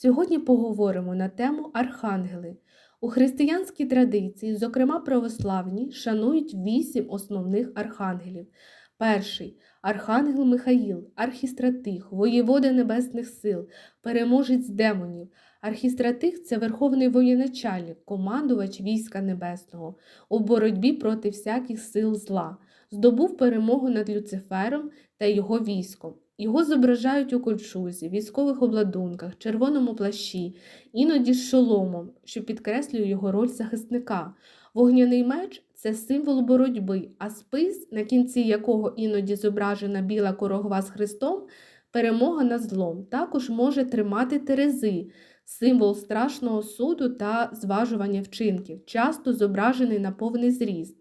Сьогодні поговоримо на тему архангели. У християнській традиції, зокрема православні, шанують вісім основних архангелів. Перший архангел Михаїл, архістратих, воєвода небесних сил, переможець демонів. Архістратих це верховний воєначальник, командувач війська небесного у боротьбі проти всяких сил зла. Здобув перемогу над Люцифером та його військом. Його зображають у кольчузі, військових обладунках, червоному плащі, іноді з шоломом, що підкреслює його роль захисника. Вогняний меч це символ боротьби, а спис, на кінці якого іноді зображена біла корогва з хрестом, перемога над злом, також може тримати терези, символ страшного суду та зважування вчинків, часто зображений на повний зріст.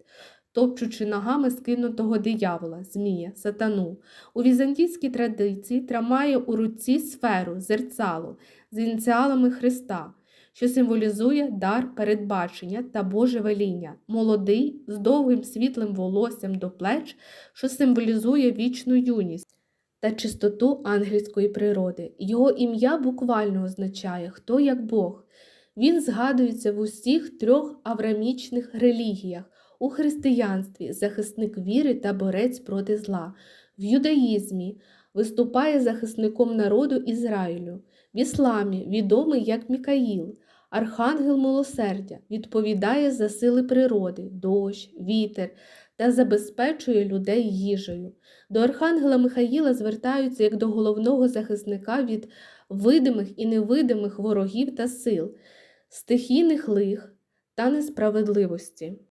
Топчучи ногами скинутого диявола, змія, сатану. У візантійській традиції тримає у руці сферу, зерцало з ініціалами Христа, що символізує дар передбачення та Боже веління, молодий з довгим світлим волоссям до плеч, що символізує вічну юність та чистоту ангельської природи. Його ім'я буквально означає хто як Бог. Він згадується в усіх трьох аврамічних релігіях. У християнстві захисник віри та борець проти зла, в юдаїзмі виступає захисником народу Ізраїлю, в ісламі відомий як Мікаїл, архангел милосердя, відповідає за сили природи, дощ, вітер та забезпечує людей їжею. До архангела Михаїла звертаються як до головного захисника від видимих і невидимих ворогів та сил, стихійних лих та несправедливості.